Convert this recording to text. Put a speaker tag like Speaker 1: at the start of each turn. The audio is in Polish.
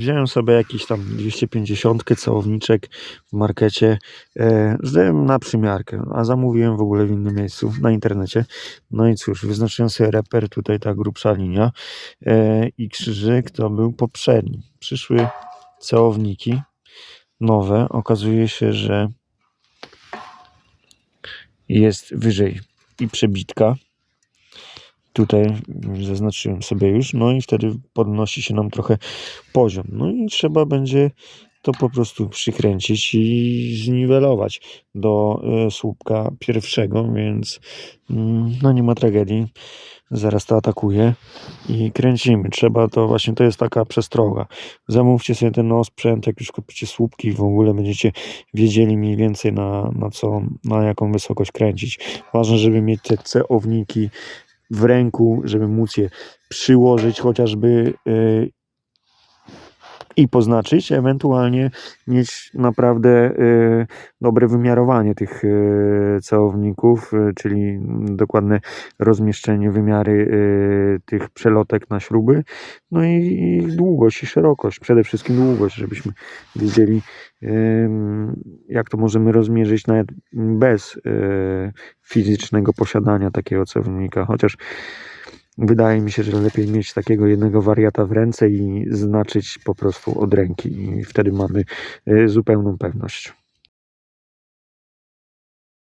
Speaker 1: Wziąłem sobie jakiś tam 250 całowniczek w markecie. E, zdałem na przymiarkę, a zamówiłem w ogóle w innym miejscu na internecie. No i cóż, wyznaczyłem sobie reper, tutaj ta grubsza linia e, i krzyżyk to był poprzedni. Przyszły całowniki nowe. Okazuje się, że jest wyżej i przebitka. Tutaj zaznaczyłem sobie już, no i wtedy podnosi się nam trochę poziom. No i trzeba będzie to po prostu przykręcić i zniwelować do e, słupka pierwszego, więc mm, no nie ma tragedii. Zaraz to atakuje i kręcimy. Trzeba to właśnie, to jest taka przestroga. Zamówcie sobie ten osprzęt, jak już kupicie słupki w ogóle będziecie wiedzieli mniej więcej na, na co, na jaką wysokość kręcić. Ważne, żeby mieć te ceowniki w ręku, żeby móc je przyłożyć chociażby yy, i poznaczyć, ewentualnie mieć naprawdę yy, dobre wymiarowanie tych yy, całowników, czyli dokładne rozmieszczenie, wymiary tych przelotek na śruby, no i, długość i szerokość, przede wszystkim długość, żebyśmy wiedzieli jak to możemy rozmierzyć nawet bez yy, fizycznego posiadania takiego celownika, chociaż wydaje mi się, że lepiej mieć takiego jednego wariata w ręce i znaczyć po prostu od ręki i wtedy mamy y, zupełną pewność.